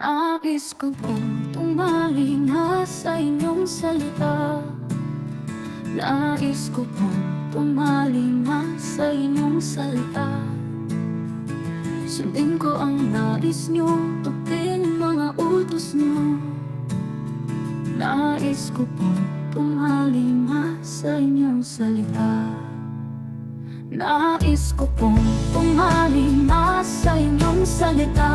Nais ko pong tumalinga sa inyong salita. Nais ko pong tumalinga sa inyong salita. Sundin ko ang nais nyo, tupin mga utos nyo. Nais ko pong tumalinga sa inyong salita. Nais ko pong tumalinga sa inyong salita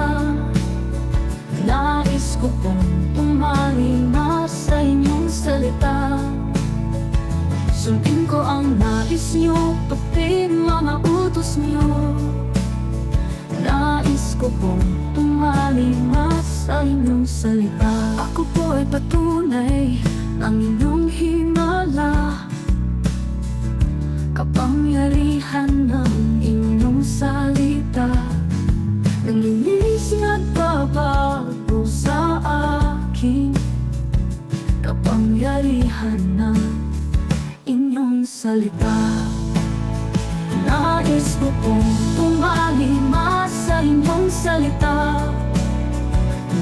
Sundin ko ang nais nyo, tupin mga utos nyo Nais ko pong tumalinga sa inyong salita. Ako po ay patunay ng inyong himala. Kapangyarihan ng inyong salita. Nanginis nagbabago sa akin. Kapangyarihan ng salita Nais ko pong tumalima sa inyong salita.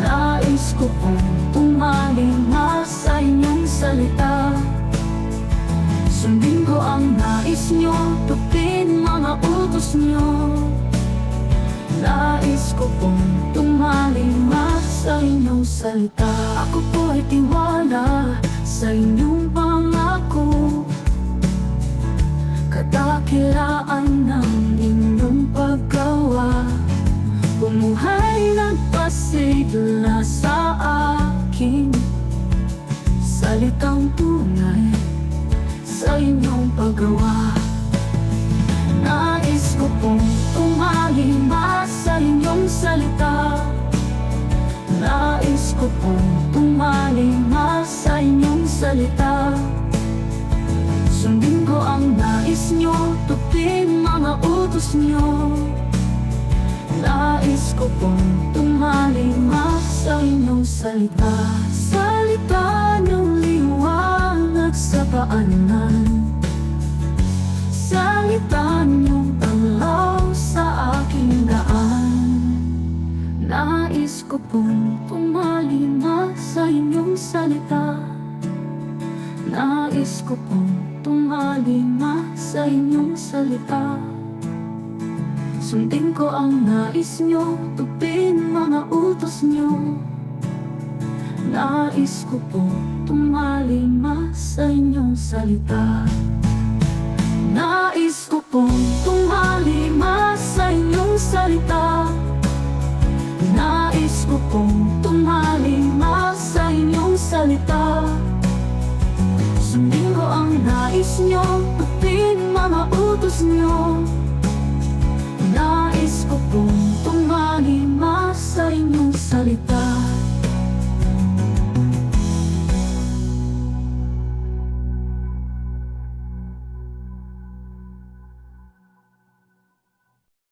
Nais ko pong tumalima sa inyong salita. Sundin ko ang nais nyo, tupin mga utos nyo. Nais ko pong tumalima sa inyong salita. Ako po ay tiwala sa inyong pangako Kadakilaan ng inyong paggawa. Bumuhay nagpasigla sa akin. Salitang tunay sa inyong paggawa. Nais ko pong tumalima sa inyong salita. Nais ko pong tumalima sa inyong salita nais nyo, tupin mga utos nyo. Nais ko pong tumalima sa inyong salita. Salita ng liwanag sa paanan Salita niyong tanglaw sa aking daan. Nais ko pong tumalima sa inyong salita Nais ko pong tumalima sa inyong salita. Sundin ko ang nais nyo, tupin mga utos nyo. Nais ko pong tumalima sa inyong salita. Nais ko pong Nais nyo, tupin mga utos nyo